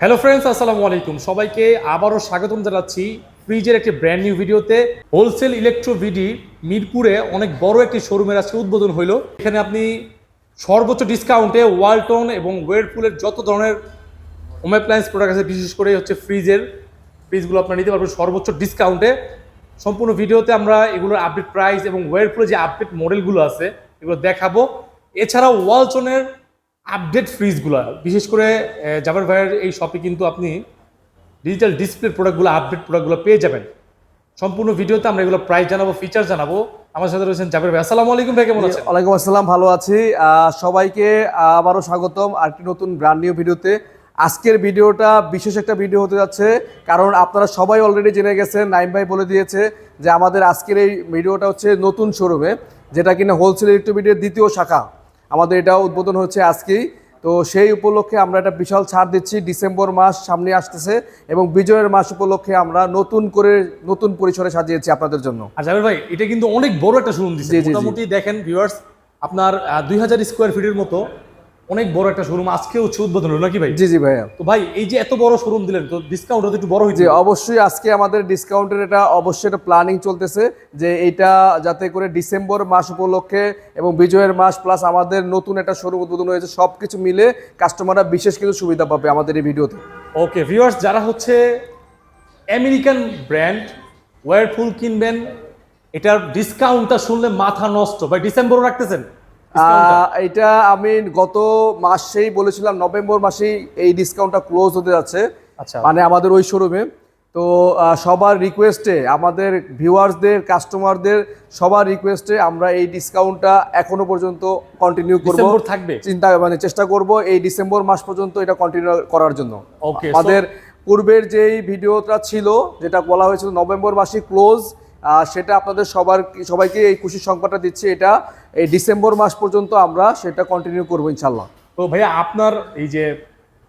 Hello friends আসসালামু আলাইকুম। সবাইকে আবারও স্বাগতম জানাচ্ছি ফ্রিজের একটি ব্র্যান্ড নিউ ভিডিওতে হোলসেল ইলেকট্রো ভিডি মিরপুরে অনেক বড় একটি শোরুমের আজকে উদ্বোধন হইল। এখানে আপনি সর্বোচ্চ ডিসকাউন্টে ওয়ালটন এবং ওয়েরপুলের যত ধরনের হোম অ্যাপ্লায়েন্স প্রোডাক্ট আছে, বিশেষ করে হচ্ছে ফ্রিজের, ফ্রিজগুলো আপনারা নিতে পারবেন সর্বোচ্চ ডিসকাউন্টে সম্পূর্ণ ভিডিওতে আমরা এগুলোর আপডেট প্রাইস এবং ওয়েরপুলের যে আপডেট মডেলগুলো আছে, এগুলো দেখাবো। এছাড়াও ওয়ালটনের আপডেট ফ্রিজগুলো বিশেষ করে জাবের ভাইয়ের এই শপে কিন্তু আপনি ডিজিটাল ডিসপ্লে প্রোডাক্টগুলো আপডেট প্রোডাক্টগুলো পেয়ে যাবেন। সম্পূর্ণ ভিডিওতে আমরা এগুলো প্রাইস জানাব ফিচার জানাব। আমার সাথে রয়েছেন জাবের ভাই। আসসালামু আলাইকুম ভাই, কেমন আছেন? ওয়ালাইকুম আসসালাম, ভালো আছি। সবাইকে আবারও স্বাগতম আর আরেকটি নতুন ব্র্যান্ড নিউ ভিডিওতে। আজকের ভিডিওটা বিশেষ একটা ভিডিও হতে যাচ্ছে, কারণ আপনারা সবাই অলরেডি জেনে গেছেন, নাইম ভাই বলে দিয়েছে যে আমাদের আজকের এই ভিডিওটা হচ্ছে নতুন শোরুমে যেটা কিনা হোলসেল ইলেকট্রিবিটির দ্বিতীয় শাখা। আমাদের এটা উদ্বোধন হচ্ছে আজকেই। তো সেই উপলক্ষে আমরা একটা বিশাল ছাড় দিচ্ছি। ডিসেম্বর মাস সামনে আসতেছে এবং বিজয়ের মাস উপলক্ষে আমরা নতুন করে নতুন পরিসরে সাজিয়েছি আপনাদের জন্য। আচ্ছা ভাই এটা কিন্তু অনেক বড় একটা শুনুন দিচ্ছে। মোটামুটি দেখেন ভিউয়ার্স আপনার দুই হাজার স্কোয়ার ফিটের মতো অনেক বড় একটা শোরুম আজকে হচ্ছে উদ্বোধন হলো নাকি ভাই? জি জি ভাইয়া। তো ভাই এই যে এত বড় শোরুম দিলেন তো ডিসকাউন্ট হতে একটু বড় হয়েছে অবশ্যই আজকে আমাদের ডিসকাউন্টের এটা অবশ্যই একটা প্ল্যানিং চলতেছে যে এইটা যাতে করে ডিসেম্বর মাস উপলক্ষে এবং বিজয়ের মাস প্লাস আমাদের নতুন একটা শোরুম উদ্বোধন হয়েছে সব কিছু মিলে কাস্টমাররা বিশেষ কিছু সুবিধা পাবে আমাদের এই ভিডিওতে। ওকে ভিউয়ার্স যারা হচ্ছে আমেরিকান ব্র্যান্ড ওয়ারফুল কিনবেন এটার ডিসকাউন্টটা শুনলে মাথা নষ্ট। ভাই ডিসেম্বরও রাখতেছেন? এটা আমি গত মাসেই বলেছিলাম নভেম্বর মাসেই এই ডিসকাউন্টটা ক্লোজ হতে যাচ্ছে। আচ্ছা। মানে আমাদের ওই শোরুমে তো সবার রিকোয়েস্টে আমাদের ভিউয়ার্সদের কাস্টমারদের সবার রিকোয়েস্টে আমরা এই ডিসকাউন্টটা এখনও পর্যন্ত কন্টিনিউ করব। থাকবে? চিন্তা মানে চেষ্টা করব এই ডিসেম্বর মাস পর্যন্ত এটা কন্টিনিউ করার জন্য। আমাদের পূর্বের যেই ভিডিওটা ছিল যেটা বলা হয়েছিল নভেম্বর মাসে ক্লোজ সেটা আপনাদের সবার সবাইকে এই খুশির সংবাদটা দিচ্ছি এটা এই ডিসেম্বর মাস পর্যন্ত আমরা সেটা কন্টিনিউ করব ইনশাল্লাহ তো ভাইয়া আপনার এই যে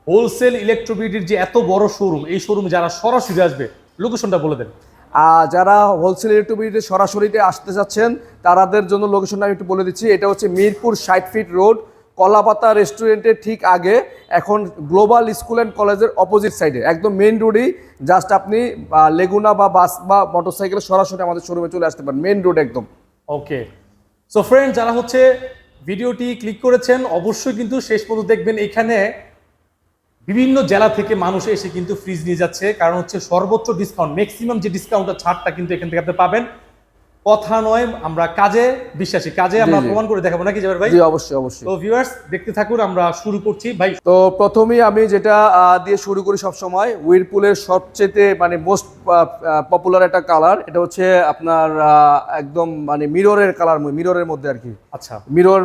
হোলসেল ইলেকট্রোবিটির যে এত বড় শোরুম এই শোরুমে যারা সরাসরি আসবে লোকেশনটা বলে দেন। আর যারা হোলসেল ইলেকট্রিবিলিটি সরাসরিতে আসতে চাচ্ছেন তাদের জন্য লোকেশনটা আমি একটু বলে দিচ্ছি এটা হচ্ছে মিরপুর ষাট ফিট রোড কলাপাতা রেস্টুরেন্টের ঠিক আগে এখন গ্লোবাল স্কুল অ্যান্ড কলেজের অপোজিট সাইডে, একদম মেইন রোডেই জাস্ট আপনি লেগুনা বা বাস বা মোটরসাইকেলে সরাসরি আমাদের শোরুমে চলে আসতে পারেন মেইন রোড একদম। ওকে সো ফ্রেন্ড যারা হচ্ছে ভিডিওটি ক্লিক করেছেন, অবশ্যই কিন্তু শেষ পর্যন্ত দেখবেন এখানে বিভিন্ন জেলা থেকে মানুষ এসে কিন্তু ফ্রিজ নিয়ে যাচ্ছে। কারণ হচ্ছে সর্বোচ্চ ডিসকাউন্ট ম্যাক্সিমাম যে ডিসকাউন্টটা ছাড়টা কিন্তু এখান থেকে আপনি পাবেন। কথা নয় আমরা কাজে বিশ্বাসী। কাজে আমরা। প্রমাণ করে দেখাবো নাকি যাবার ভাই? জি অবশ্যই অবশ্যই। তো ভিউয়ার্স দেখতে থাকুন আমরা শুরু করছি। ভাই তো প্রথমেই আমি যেটা দিয়ে শুরু করি সব সময় উইরপুলের সবচেয়ে মানে মোস্ট পপুলার একটা কালার এটা হচ্ছে আপনার একদম মানে মিররের কালার মিররের মধ্যে আর কি। আচ্ছা। মিরর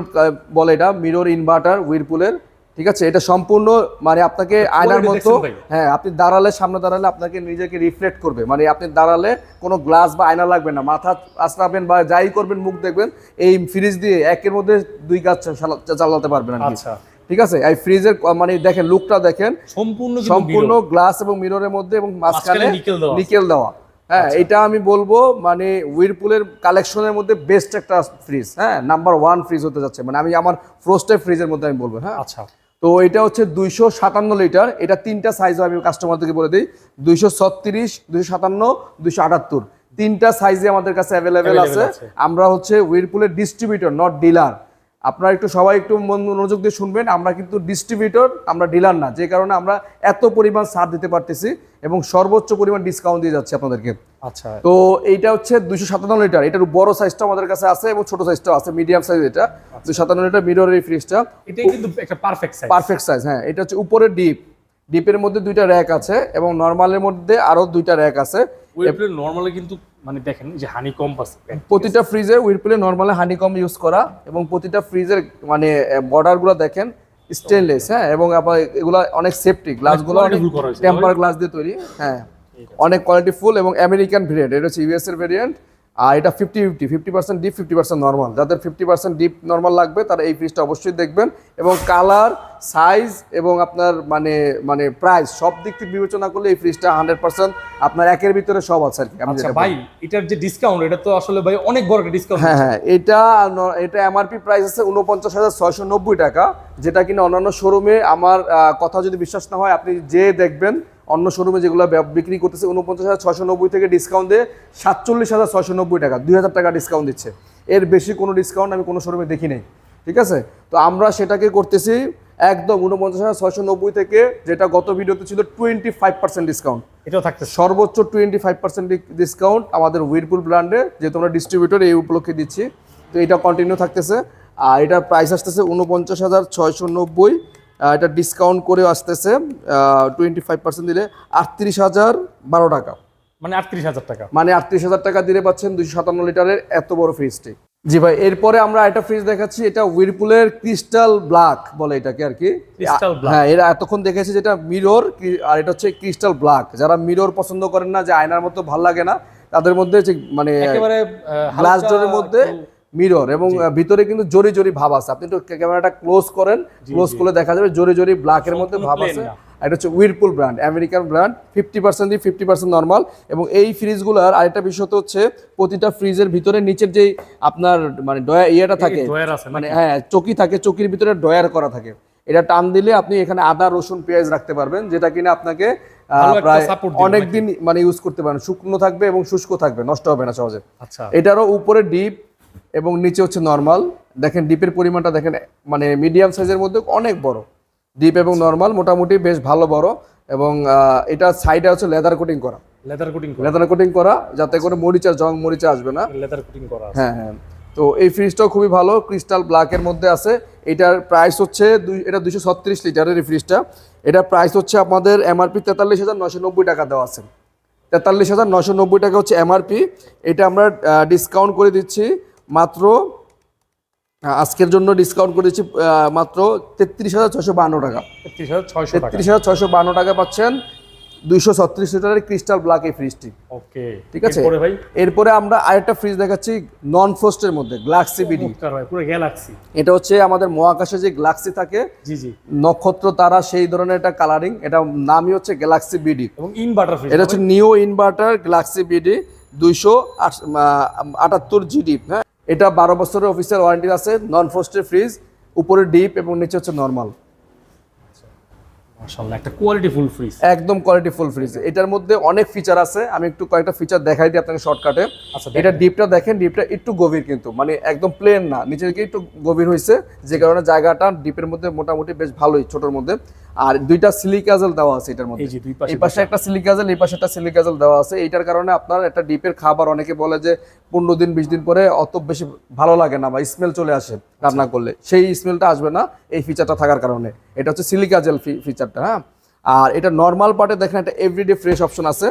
বলে এটা মিরর ইনভার্টার উইরপুলের ঠিক আছে? এটা সম্পূর্ণ মানে আপনাকে আয়নার মতো হ্যাঁ আপনি দাঁড়ালে সামনে দাঁড়ালে আপনাকে নিজেকে রিফ্লেক্ট করবে। মানে আপনি দাঁড়ালে কোনো গ্লাস বা আয়না লাগবে না। মাথা আসরাবেন বা যাই করবেন মুখ দেখবেন এই ফ্রিজ দিয়ে একের মধ্যে দুই কাজ চালাতে পারবেন আর আচ্ছা। ঠিক আছে? এই ফ্রিজের মানে দেখেন লুকটা দেখেন। সম্পূর্ণ সম্পূর্ণ গ্লাস এবং মিররের মধ্যে এবং মাঝখানে নিকেল দেওয়া হ্যাঁ এটা আমি বলব মানে উইরপুলের কালেকশনের মধ্যে বেস্ট একটা ফ্রিজ হ্যাঁ নাম্বার ওয়ান ফ্রিজ হতে যাচ্ছে। মানে আমি আমার ফ্রোস্টেড ফ্রিজের মধ্যে আমি বলব হ্যাঁ? আচ্ছা। তো এটা হচ্ছে দুইশো সাতান্ন লিটার। এটা তিনটা সাইজ আমি কাস্টমারদেরকে বলে দিই। দুইশো ছত্রিশ দুইশো সাতান্ন দুইশো আটাত্তর। তিনটা সাইজে আমাদের কাছে অ্যাভেলেবেল আছে। আমরা হচ্ছে উইরপুলের ডিস্ট্রিবিউটর নট ডিলার আপনারা একটু সবাই একটু মনোযোগ দিয়ে শুনবেন। আমরা কিন্তু ডিস্ট্রিবিউটর আমরা ডিলার না যে কারণে আমরা এত পরিমাণ ছাড় দিতে পারতেছি এবং সর্বোচ্চ পরিমাণ ডিসকাউন্ট দিয়ে যাচ্ছে আপনাদেরকে। আচ্ছা। তো এইটা হচ্ছে দুইশো সাতান্ন লিটার। এটার বড় সাইজটা আমাদের কাছে আছে এবং ছোট সাইজটাও আছে মিডিয়াম সাইজ এটা। দুশো সাতান্ন লিটার মিরর এই ফ্রিজটা এটাই কিন্তু একটা পারফেক্ট সাইজ পারফেক্ট সাইজ হ্যাঁ। এটা হচ্ছে উপরে ডিপ ডিপের মধ্যে দুইটা র্যাক আছে এবং নর্মালের মধ্যে আরও দুইটা র্যাক আছে। ওয়েবপ্লে নরমালি কিন্তু মানে দেখেন যে হানি কম পাচ্ছে প্রতিটা ফ্রিজে উইরপুলে নর্মালে হানিকম ইউজ করা এবং প্রতিটা ফ্রিজের মানে বর্ডারগুলো দেখেন স্টেনলেস হ্যাঁ এবং আবার এগুলো অনেক সেফটি গ্লাসগুলো অনেক। টেম্পার গ্লাস দিয়ে তৈরি হ্যাঁ অনেক কোয়ালিটি ফুল এবং আমেরিকান ভেরিয়েন্ট এটা হচ্ছে ইউএস এর ভেরিয়েন্ট আর এটা fifty fifty fifty percent deep fifty percent normal যাদের ফিফটি পার্সেন্ট ডিপ নর্মাল লাগবে তারা এই ফ্রিজটা অবশ্যই দেখবেন। এবং কালার সাইজ এবং আপনার মানে মানে প্রাইস সব দিক থেকে বিবেচনা করলে এই ফ্রিজটা হান্ড্রেড পার্সেন্ট আপনার একের ভিতরে সব আছে আর কি। আচ্ছা ভাই এটার যে ডিসকাউন্ট এটা তো আসলে ভাই অনেক বড় একটা ডিসকাউন্ট হ্যাঁ হ্যাঁ এটা এটা এমআরপি প্রাইস আছে উনপঞ্চাশ হাজার ছয়শো নব্বই টাকা যেটা কিনা অন্যান্য শোরুমে আমার কথা যদি বিশ্বাস না হয় আপনি যে দেখবেন অন্য শোরুমে যেগুলো বিক্রি করতেছে উনপঞ্চাশ হাজার ছয়শো নব্বই থেকে ডিসকাউন্ট দিয়ে সাতচল্লিশ হাজার ছয়শো নব্বই টাকা দুই হাজার টাকা ডিসকাউন্ট দিচ্ছে। এর বেশি কোনো ডিসকাউন্ট আমি কোনো শোরুমে দেখি নাই ঠিক আছে? তো আমরা সেটাকে করতেছি একদম উনপঞ্চাশ হাজার ছয়শো নব্বই থেকে যেটা গত ভিডিওতে ছিল টোয়েন্টি ফাইভ পার্সেন্ট ডিসকাউন্ট এটাও থাকতেছে। সর্বোচ্চ টোয়েন্টি ফাইভ পার্সেন্ট ডিসকাউন্ট আমাদের উইরপুল ব্র্যান্ডে যেহেতু আমরা ডিস্ট্রিবিউটর এই উপলক্ষে দিচ্ছি। তো এটা কন্টিনিউ থাকতেছে। আর এটার প্রাইস আসতেছে উনপঞ্চাশ হাজার ছয়শো নব্বই এটা ডিসকাউন্ট করে আসতেছে টোয়েন্টি ফাইভ পার্সেন্ট দিলে আটত্রিশ হাজার বারো টাকা। মানে আটত্রিশ হাজার টাকা। মানে আটত্রিশ হাজার টাকা দিলে পাচ্ছেন দুশো সাতান্ন লিটারের এত বড় ফ্রিজটি জি ভাই এরপরে আমরা একটা ফ্রিজ দেখাচ্ছি এটা উইরপুলের ক্রিস্টাল ব্ল্যাক বলে এটাকে আর কি। হ্যাঁ এরা এতক্ষণ দেখেছি যেটা মিরর আর এটা হচ্ছে ক্রিস্টাল ব্ল্যাক যারা মিরর পছন্দ করেন না যে আয়নার মতো ভালো লাগে না তাদের মধ্যে মানে একেবারে গ্লাস ডোরের মধ্যে মিরর এবং ভিতরে কিন্তু জরি জরি ভাব আছে। আপনি একটু ক্যামেরাটা ক্লোজ করেন। ক্লোজ করলে দেখা যাবে জোরে জরি জরি ব্ল্যাকের মধ্যে ভাব আছে। এটা হচ্ছে Whirlpool brand American brand fifty percent দিয়ে ফিফটি পার্সেন্ট নর্মাল এবং এই ফ্রিজগুলোর আরেকটা বিষয় তো হচ্ছে প্রতিটা ফ্রিজের ভিতরে নিচের যে আপনার মানে ডয়া ইয়েটা থাকে মানে হ্যাঁ চকি থাকে চকির ভিতরে ডয়ার করা থাকে। এটা টান দিলে আপনি এখানে আদা রসুন পেঁয়াজ রাখতে পারবেন যেটা কিনা আপনাকে আহ, ভালো প্রায় support দিবে অনেক দিন মানে ইউজ করতে পারেন শুকনো থাকবে এবং শুষ্ক থাকবে নষ্ট হবে না সহজে। আচ্ছা। এটারও উপরে ডিপ এবং নিচে হচ্ছে নর্মাল দেখেন ডিপের পরিমাণটা দেখেন মানে মিডিয়াম সাইজের মধ্যে অনেক বড়। ডিপ এবং নর্মাল মোটামুটি বেশ ভালো বড়। এবং এটা সাইডে হচ্ছে লেদার কোটিং করা। লেদার কোটিং লেদার কোটিং করা যাতে করে মরিচা জং মরিচা আসবে না। লেদার কোটিং করা হ্যাঁ হ্যাঁ। তো এই ফ্রিজটাও খুবই ভালো ক্রিস্টাল ব্ল্যাকের মধ্যে আছে। এটার প্রাইস হচ্ছে দুই এটা দুশো ছত্রিশ লিটারের এই ফ্রিজটা এটার প্রাইস হচ্ছে আমাদের এমআরপি তেতাল্লিশ হাজার নশো নব্বই টাকা দেওয়া আছে। তেতাল্লিশ হাজার নশো নব্বই টাকা হচ্ছে এমআরপি এটা আমরা ডিসকাউন্ট করে দিচ্ছি। মাত্র আজকের জন্য ডিসকাউন্ট করেছি মাত্র তেত্রিশ হাজার ছশো বান্ন টাকা। তেত্রিশ হাজার ছশো বান্ন টাকা পাচ্ছেন দুইশো ছত্রিশ লিটারের ক্রিস্টাল ব্ল্যাক এই ফ্রিজটি ওকে ঠিক আছে? এরপরে ভাই? এরপরে আমরা আরেকটা ফ্রিজ দেখাচ্ছি নন ফ্রস্টের মধ্যে গ্লাক্সি বিডি পুরো গ্যালাক্সি এটা হচ্ছে আমাদের মহাকাশে যে গ্লাক্সি থাকে জি জি। নক্ষত্র তারা সেই ধরনের একটা কালারিং এটা নামই হচ্ছে গ্যালাক্সি বিডি এবং ইনভার্টার ফ্রিজ এটা হচ্ছে নিউ ইনভার্টার গ্লাক্সি বিডি দুইশো আটাত্তর জিডি হ্যাঁ? এটা বারো বছরের অফিসের ওয়ারেন্টি আছে নন ফ্রস্টের ফ্রিজ উপরে ডিপ এবং নিচে হচ্ছে নর্মাল মাশাআল্লাহ একটা কোয়ালিটি ফুল ফ্রিজ একদম কোয়ালিটি ফুল ফ্রিজ এটার মধ্যে অনেক ফিচার আছে আমি একটু কয়েকটা ফিচার দেখাই দিই আপনাকে শর্টকাটে আচ্ছা এটা ডিপটা দেখেন ডিপটা একটু গভীর কিন্তু মানে একদম প্লেন না নিচে দিকে একটু গভীর হয়েছে যে কারণে জায়গাটা ডিপের মধ্যে মোটামুটি বেশ ভালোই ছোটোর মধ্যে। আর দুইটা সিলিকাজেল দেওয়া আছে এটার মধ্যে। এই পাশে একটা সিলিকাজেল এই পাশে একটা সিলিকাজেল দেওয়া আছে। এইটার কারণে আপনার একটা ডিপের খাবার অনেকে বলে যে পনেরো দিন বিশ দিন পরে অত বেশি ভালো লাগে না বা স্মেল চলে আসে রান্না করলে। সেই স্মেলটা আসবে না এই ফিচারটা থাকার কারণে। এটা হচ্ছে সিলিকাজেল ফিচারটা হ্যাঁ? আর এটা নর্মাল পার্টে দেখেন একটা এভরিডে ফ্রেশ অপশন আছে।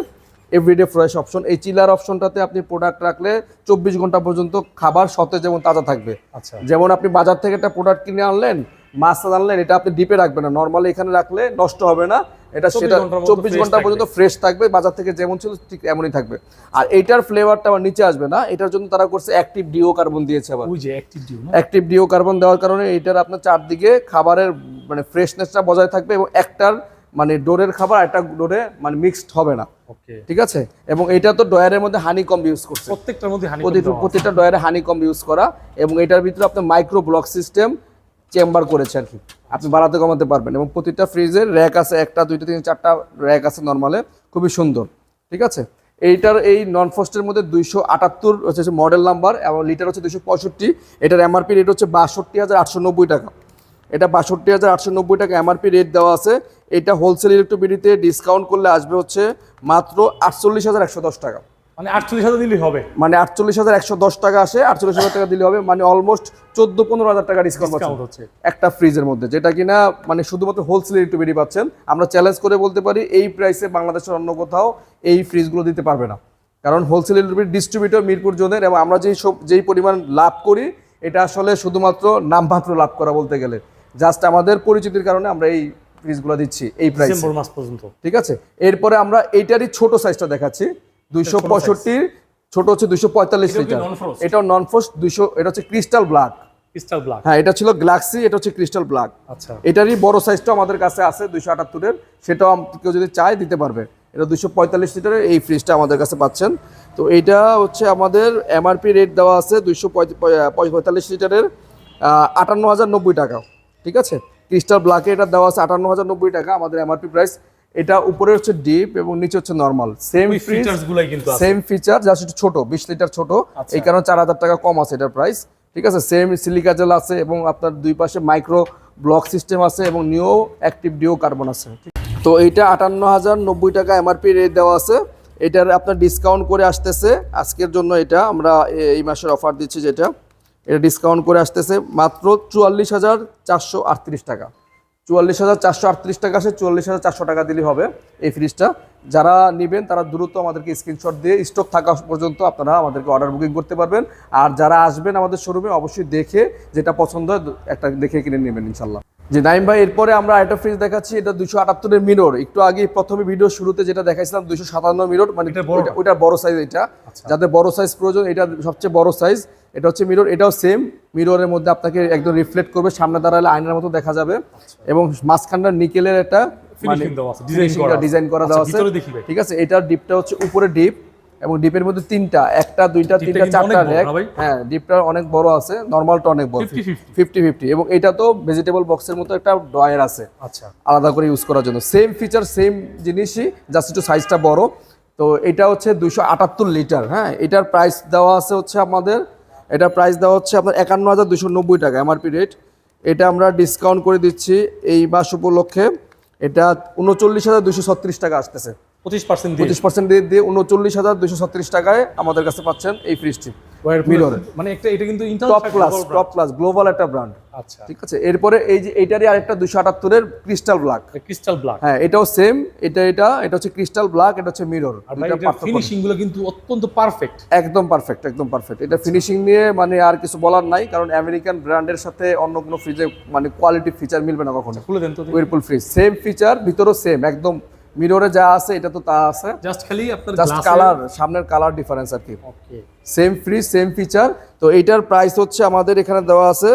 এভরিডে ফ্রেশ অপশন এই চিলার অপশনটাতে আপনি প্রোডাক্ট রাখলে চব্বিশ ঘণ্টা পর্যন্ত খাবার সতেজ এবং তাজা থাকবে। আচ্ছা। যেমন আপনি বাজার থেকে একটা প্রোডাক্ট কিনে আনলেন মাছ আনলেন এটা আপনি ডিপে রাখবেন না। নর্মালি এখানে রাখলে নষ্ট হবে না। এটা সেটা চব্বিশ ঘণ্টা পর্যন্ত ফ্রেশ থাকবে বাজার থেকে যেমন ছিল ঠিক এমনই থাকবে। আর এইটার ফ্লেভারটা আবার নিচে আসবে না। এটার জন্য তারা করছে অ্যাক্টিভ ডিও কার্বন দিয়েছে আবার। অ্যাক্টিভ ডিও কার্বন দেওয়ার কারণে এটার আপনার চারদিকে খাবারের মানে ফ্রেশনেসটা বজায় থাকবে এবং একটার মানে ডোরের খাবার একটা ডোরে মানে মিক্সড হবে না। ঠিক আছে? এবং এটা তো ডয়ারের মধ্যে হানি কম ইউজ করছে। প্রত্যেকটার মধ্যে প্রতিটা ডয়ারে হানি কম ইউজ করা। এবং এটার ভিতরে আপনার মাইক্রো ব্লক সিস্টেম চেম্বার করেছে আর কি আপনি বাড়াতে কমাতে পারবেন এবং প্রতিটা ফ্রিজের র্যাক আছে একটা, দুইটা, তিন, চারটা র্যাক আছে নর্মালে খুবই সুন্দর। ঠিক আছে? এইটার এই নন ফস্টের মধ্যে দুইশো আটাত্তর হচ্ছে মডেল নাম্বার এবং লিটার হচ্ছে দুইশো পঁয়ষট্টি। এটার এমআরপি রেট হচ্ছে বাষট্টি হাজার আটশো নব্বই টাকা। এটা বাষট্টি হাজার আটশো নব্বই টাকা এমআরপি রেট দেওয়া আছে। এটা হোলসেল ইলেকট্রিবিটিতে ডিসকাউন্ট করলে আসবে হচ্ছে মাত্র আটচল্লিশ হাজার একশো দশ টাকা। মানে আটচল্লিশ হাজার দিলেই হবে। মানে আটচল্লিশ হাজার একশো দশ টাকা আসে আটচল্লিশ হাজার টাকা দিলে হবে মানে অলমোস্ট চোদ্দ পনেরো হাজার টাকা ডিসকাউন্ট হচ্ছে। একটা ফ্রিজের মধ্যে যেটা কিনা মানে শুধুমাত্র হোলসেল ইলেকট্রিবিটি পাচ্ছেন। আমরা চ্যালেঞ্জ করে বলতে পারি এই প্রাইসে বাংলাদেশের অন্য কোথাও এই ফ্রিজগুলো দিতে পারবে না। কারণ হোলসেল ইলেকট্রিবিটি ডিস্ট্রিবিউটর মিরপুর জোনের এবং আমরা যেই সব যেই পরিমাণ লাভ করি এটা আসলে শুধুমাত্র নামমাত্র লাভ করা বলতে গেলে। জাস্ট আমাদের পরিচিতির কারণে আমরা এই ফ্রিজগুলো দিচ্ছি এই প্রাইসে মাস পর্যন্ত। ঠিক আছে? এরপরে আমরা এইটারই ছোট সাইজটা দেখাচ্ছি। দুইশো পঁয়ষট্টির ছোট হচ্ছে দুশো পঁয়তাল্লিশ লিটার? এটাও নন ফ্রোস্ট দুশো এটা হচ্ছে ক্রিস্টাল ব্ল্যাক ক্রিস্টাল ব্ল্যাক হ্যাঁ এটা ছিল গ্লাক্সি এটা হচ্ছে ক্রিস্টাল ব্ল্যাক আচ্ছা। এটারই বড় সাইজটা আমাদের কাছে আছে দুইশো আটাত্তরের। সেটাও কেউ যদি চায় দিতে পারবে। এটা দুশো পঁয়তাল্লিশ লিটারের এই ফ্রিজটা আমাদের কাছে পাচ্ছেন। তো এইটা হচ্ছে আমাদের এমআরপি রেট দেওয়া আছে দুইশো পঁয়তাল্লিশ লিটারের আটান্ন হাজার নব্বই টাকা ঠিক আছে? ক্রিস্টাল ব্ল্যাকে এটা দেওয়া আছে আটান্ন হাজার নব্বই টাকা আমাদের এমআরপি প্রাইস এটা উপরে হচ্ছে ডিপ এবং নিচে হচ্ছে নর্মাল সেম ফিচার্স গুলাই কিন্তু আছে। সেম ফিচার জাস্ট একটু ছোট বিশ লিটার ছোট। আচ্ছা। এই কারণে চার হাজার টাকা কম আছে এটার প্রাইস ঠিক আছে? সেম সিলিকা জেল আছে এবং আপনার দুই পাশে মাইক্রো ব্লক সিস্টেম আছে এবং নিও অ্যাক্টিভ ডিও কার্বন আছে। তো এইটা আটান্ন হাজার নব্বই টাকা এমআরপি রেট দেওয়া আছে। এটার আপনার ডিসকাউন্ট করে আসতেছে। আজকের জন্য এটা আমরা এই মাসের অফার দিচ্ছি যেটা। এটা ডিসকাউন্ট করে আসতেছে মাত্র চুয়াল্লিশ হাজার চারশো আটত্রিশ টাকা। চুয়াল্লিশ হাজার চারশো আটত্রিশ টাকা আছে চুয়াল্লিশ হাজার চারশো টাকা দিলেই হবে এই ফ্রিজটা যারা নেবেন, তারা দ্রুত আমাদেরকে স্ক্রিনশট দিয়ে স্টক থাকা পর্যন্ত আপনারা আমাদেরকে অর্ডার বুকিং করতে পারবেন। আর যারা আসবেন আমাদের শোরুমে অবশ্যই দেখে যেটা পছন্দ হয়, একটা দেখে কিনে নেবেন, ইনশাল্লাহ। যে নাইম ভাই এরপরে আমরা একটা ফ্রিজ দেখাচ্ছি এটা দুশো আটাত্তরের মিরর একটু আগে প্রথমে ভিডিও শুরুতে যেটা দেখাইছিলাম দুশো সাতান্ন মিরর মানে বড়? ওইটা- বড় সাইজ এটা আচ্ছা। যাদের বড় সাইজ প্রয়োজন এটা সবচেয়ে বড় সাইজ এটা হচ্ছে মিরর এটাও সেম মিররের মধ্যে আপনাকে একদম রিফ্লেক্ট করবে সামনে দাঁড়ালে আয়নার মতো দেখা যাবে এবং মাঝখানটা নিকেলের একটা করা। ডিজাইন করা আচ্ছা, দেওয়া আছে ভাই। ঠিক আছে এটার ডিপটা হচ্ছে উপরে ডিপ এবং ডিপের মধ্যে তিনটা একটা দুইটা তিনটা চারটা র্যাক হ্যাঁ ডিপটা অনেক বড় আছে নর্মালটা অনেক বড়। 50-50 ফিফটি ফিফটি এবং এটা তো ভেজিটেবল বক্সের মতো একটা ড্রয়ার আছে। আচ্ছা। আলাদা করে ইউজ করার জন্য। সেম ফিচার সেম জিনিসই জাস্ট একটু সাইজটা বড়। তো এটা হচ্ছে দুশো আটাত্তর লিটার হ্যাঁ এটার প্রাইস দেওয়া আছে হচ্ছে আমাদের এটার প্রাইস দেওয়া হচ্ছে আপনার একান্ন হাজার দুশো নব্বই টাকা এমআরপি রেট এটা আমরা ডিসকাউন্ট করে দিচ্ছি এই মাস উপলক্ষে। এটা উনচল্লিশ হাজার দুশো ছত্রিশ টাকা আসতেছে। পঁচিশ পার্সেন্ট পঁচিশ পার্সেন্ট দিয়ে দিয়ে উনচল্লিশ হাজার দুশো ছত্রিশ টাকায় আমাদের কাছে পাচ্ছেন এই ফ্রিজটি মিরর। মানে একটা এটা কিন্তু top class top class global একটা ব্র্যান্ড আচ্ছা। ঠিক আছে? এরপরে এই যে এইটারই আরেকটা দুশো আটাত্তরের ক্রিস্টাল ব্ল্যাক ক্রিস্টাল ব্ল্যাক হ্যাঁ এটাও সেম এটা এটা এটা হচ্ছে ক্রিস্টাল ব্ল্যাক এটা হচ্ছে মিরর আর ফিনিশিংগুলো কিন্তু অত্যন্ত পারফেক্ট একদম পারফেক্ট একদম পারফেক্ট এটা ফিনিশিং নিয়ে মানে আর কিছু বলার নাই কারণ আমেরিকান ব্র্যান্ডের সাথে অন্য কোনো ফ্রিজে মানে কোয়ালিটি ফিচার মিলবে না কখনো। খুলে দেন তো উইরপুল ফ্রিজ সেম ফিচার ভিতরেও সেম একদম মিররে যা আছে এটা তো তা আছে। জাস্ট খালি আপনার জাস্ট কালার সামনের কালার ডিফারেন্স আর কি। Okay same fridge same feature তো এইটার প্রাইস হচ্ছে আমাদের এখানে দেওয়া আছে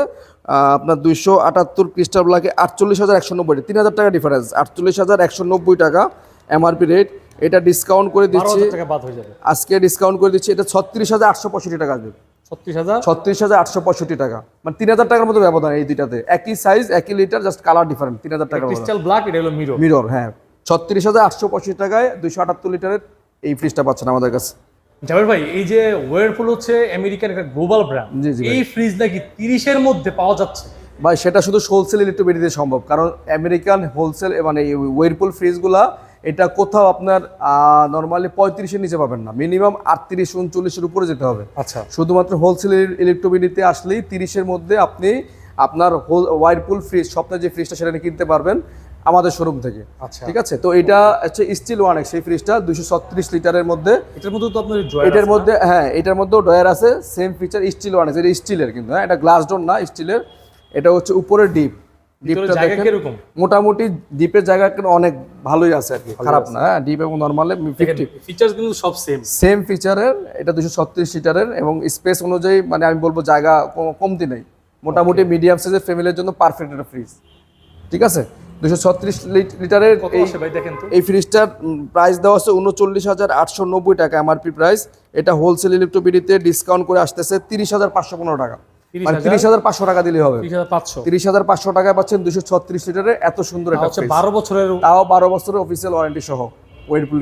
আপনার দুইশো আটাত্তর ক্রিস্টাল ব্লাকে আটচল্লিশ হাজার একশো নব্বই তিন হাজার টাকা ডিফারেন্স আটচল্লিশ হাজার একশো নব্বই টাকা এমআরপি রেট এটা ডিসকাউন্ট করে দিচ্ছি হাজার টাকা বাদ হয়ে যাবে। আজকে ডিসকাউন্ট করে দিচ্ছি এটা ছত্রিশ হাজার আটশো পঁয়ষট্টি টাকা আসবে। ছত্রিশ হাজার? ছত্রিশ হাজার আটশো পঁয়ষট্টি টাকা। মানে তিন হাজার টাকার মতো ব্যবধান এই দুইটাতে। একই সাইজ একই লিটার জাস্ট কালার ডিফারেন্ট তিন হাজার টাকা ক্রিস্টাল ব্ল্যাক এটা হলো মিরর মিরর হ্যাঁ। ছত্রিশ হাজার আটশো পঁয়ষট্টি টাকায় দুইশো আটাত্তর লিটারের এই ফ্রিজটা পাচ্ছেন আমাদের কাছে। জাবের ভাই এই যে ওয়ারপুল হচ্ছে আমেরিকার একটা গ্লোবাল ব্র্যান্ড এই ফ্রিজ নাকি তিরিশের মধ্যে পাওয়া যাচ্ছে? ভাই সেটা শুধু হোলসেল ইলেকট্রোবিটিতে সম্ভব কারণ আমেরিকান হোলসেল মানে ওয়েরপুল ফ্রিজগুলা এটা কোথাও আপনার নর্মালি পঁয়ত্রিশের নিচে পাবেন না মিনিমাম আটত্রিশ উনচল্লিশের উপরে যেতে হবে। আচ্ছা। শুধুমাত্র হোলসেল ইলেকট্রোবিটিতে আসলেই তিরিশের মধ্যে আপনি আপনার হোল ওয়ারপুল ফ্রিজ স্বপ্নের যে ফ্রিজটা সেটা কিনতে পারবেন। আমাদের শোরুম থেকে। আচ্ছা। ঠিক আছে? তো এটা হচ্ছে স্টিল ওয়ান সেই ফ্রিজটা দুশো ছত্রিশ লিটারের মধ্যে। এটার মধ্যে তো আপনার এটার মধ্যে হ্যাঁ এটার মধ্যেও ডয়ার আছে সেম ফিচার স্টিল ওয়ান আছে এটা স্টিলের কিন্তু হ্যাঁ এটা গ্লাস ডোর না স্টিলের এটা হচ্ছে উপরে ডিপ ডিপটা দেখেন মোটামুটি ডিপের জায়গা কিন্তু অনেক ভালোই আছে আর কি খারাপ না হ্যাঁ ডিপ এবং নর্মালে ফিচার্স কিন্তু সব সেম সেম ফিচারের এটা দুশো ছত্রিশ সিটারের এবং স্পেস অনুযায়ী মানে আমি বলব জায়গা কমতি নেই। মোটামুটি মিডিয়াম সাইজের ফ্যামিলির জন্য পারফেক্ট একটা ফ্রিজ ঠিক আছে? দুশো ছত্রিশ লিটারের এই ফ্রিজটার প্রাইস দেওয়া আছে উনচল্লিশ হাজার আটশো নব্বই টাকা এমআরপি প্রাইস এটা হোলসেল ইলেকট্রোপিডিতে ডিসকাউন্ট করে আসতেছে তিরিশ হাজার পাঁচশো পনেরো টাকা। মানে তিরিশ হাজার পাঁচশো টাকা দিলে হবে। তিরিশ হাজার পাঁচশো। টাকায় পাচ্ছেন দুশো ছত্রিশ লিটারের এত সুন্দর এটা বারো বছরের তাও বারো বছরের অফিসিয়াল ওয়ারেন্টি সহ।